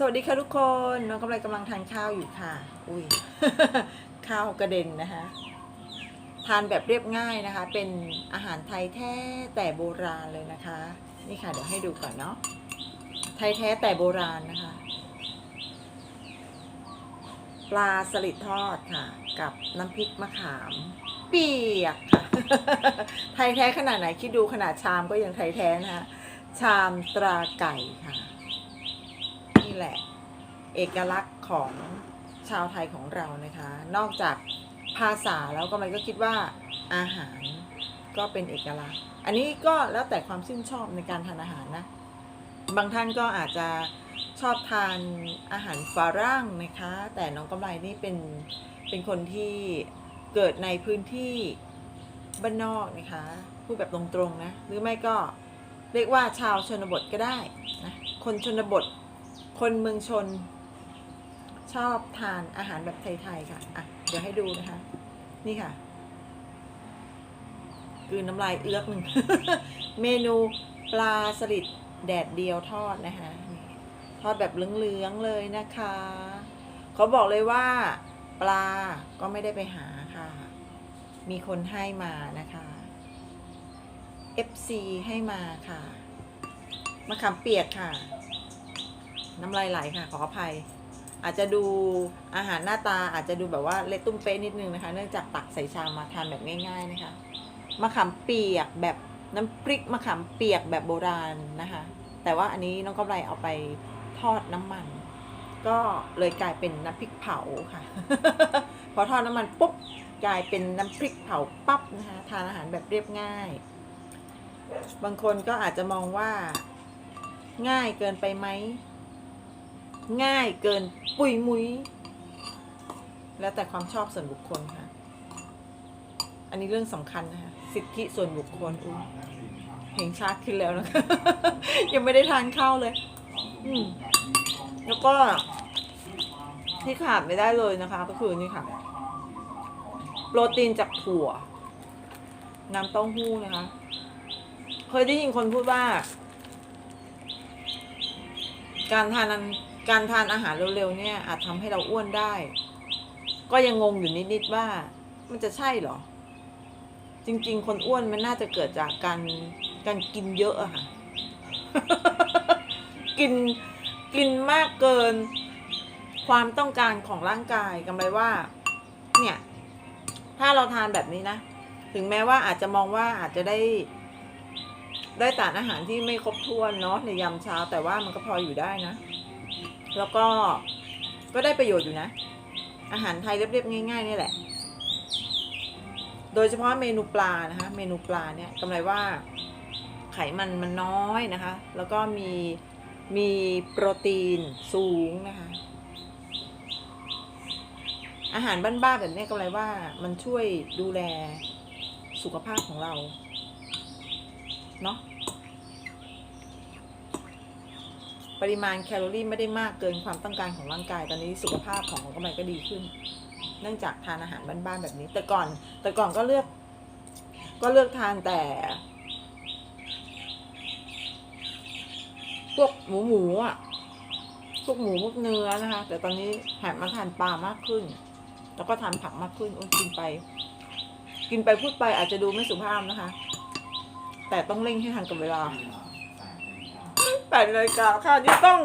สวัสดีค่ะทุกคนน้องกำไรกำลังทานข้าวอยู่ค่ะ อุ้ยข้าวกระเด็นนะคะ ทานแบบเรียบง่ายนะคะ เป็นอาหารไทยแท้แต่โบราณเลยนะคะ นี่ค่ะเดี๋ยวให้ดูก่อนเนาะไทยแท้แต่โบราณนะคะ ปลาสลิดทอดค่ะ กับน้ำพริกมะขาม เปียกค่ะ ไทยแท้ขนาดไหนคิดดูขนาดชามก็ยังไทยแท้นะคะชามตราไก่ค่ะ แหละ เอกลักษณ์ของชาวไทยของเรานะคะ นอกจากภาษาแล้วก็มันก็คิดว่าอาหารก็เป็นเอกลักษณ์ อันนี้ก็แล้วแต่ความชื่นชอบในการทานอาหารนะ บางท่านก็อาจจะชอบทานอาหารฝรั่งนะคะ แต่น้องกำไรนี่เป็นเป็นคนที่เกิดในพื้นที่บ้านนอกนะคะพูดแบบตรงๆนะ หรือไม่ก็เรียกว่าชาวชนบทก็ได้นะ คนชนบท คนเมืองชน ชอบทานอาหารแบบไทยๆค่ะ อะ เดี๋ยวให้ดูนะคะ นี่ค่ะกืนน้ำลายเอื้อกหนึ่ง เมนูปลาสลิดแดดเดียวทอดนะคะทอดแบบเหลืองๆเลยนะคะ เขาบอกเลยว่า ปลาก็ไม่ได้ไปหาค่ะ มีคนให้มานะคะ FC ให้มาค่ะมะขามเปียกค่ะ น้ำลายไหลค่ะขออภัย อาจจะดูอาหารหน้าตาอาจจะดูแบบว่าเล็กตุ้มเป๊ะนิดนึงนะคะ เนื่องจากตักใส่ชามมาทานแบบง่าย ๆนะคะมะขามเปียกแบบน้ำพริกมะขามเปียกแบบโบราณนะคะ แต่ว่าอันนี้น้องกำไรเอาไปทอดน้ำมัน ก็เลยกลายเป็นน้ำพริกเผาค่ะ พอทอดน้ำมันปุ๊บกลายเป็นน้ำพริกเผาปั๊บนะคะทานอาหารแบบเรียบง่าย บางคนก็อาจจะมองว่าง่ายเกินไปไหม ง่ายเกินปุยมุยแล้วแต่ความชอบส่วนบุคคลค่ะ อันนี้เรื่องสำคัญนะคะ สิทธิส่วนบุคคลอุ้ยเห็นชาร์จขึ้นแล้วนะคะ ยังไม่ได้ทานข้าวเลย อืมแล้วก็ที่ขาดไม่ได้เลยนะคะ ก็คือนี่ค่ะ โปรตีนจากถั่ว น้ำเต้าหู้นะคะ เคยได้ยินคนพูดว่า การทานอัน การทานอาหารเร็วๆเนี่ย อาจทำให้เราอ้วนได้ ก็ยังงงอยู่นิดๆว่า มันจะใช่หรอ จริง ๆ คนอ้วนมันน่าจะเกิดจากการการกินเยอะอะค่ะ กินกินมากเกินความต้องการของร่างกายกำไรว่า เนี่ย ถ้าเราทานแบบนี้นะ ถึงแม้ว่าอาจจะมองว่าอาจจะได้ ได้สารอาหารที่ไม่ครบถ้วนเนาะในยามเช้าแต่ว่ามันก็พออยู่ได้นะ แล้วก็ก็ได้ประโยชน์อยู่นะ อาหารไทยเรียบๆง่ายๆนี่แหละ โดยเฉพาะเมนูปลานะคะ เมนูปลาเนี่ยกำไรว่าไขมันมันน้อยนะคะ แล้วก็มีมีโปรตีนสูงนะคะ อาหารบ้านๆแบบนี้กำไรว่ามันช่วยดูแลสุขภาพของเรา เนาะ ปริมาณแคลอรี่ไม่ได้มากเกินความต้องการของร่างกาย ตอนนี้สุขภาพของของกำไรก็ดีขึ้น เนื่องจากทานอาหารบ้านๆแบบนี้ แต่ก่อน แต่ก่อนก็เลือก ก็เลือกทานแต่ พวกหมูหมูอะพวกหมูพวกเนื้อนะคะ แต่ตอนนี้หันมาทานปลามากขึ้น แล้วก็ทานผักมากขึ้นกินไป กินไปพูดไปอาจจะดูไม่สุภาพนะคะ แต่ต้องเร่งให้ทันกับเวลา แปดนาฬิกาค่ะนี่ต้อง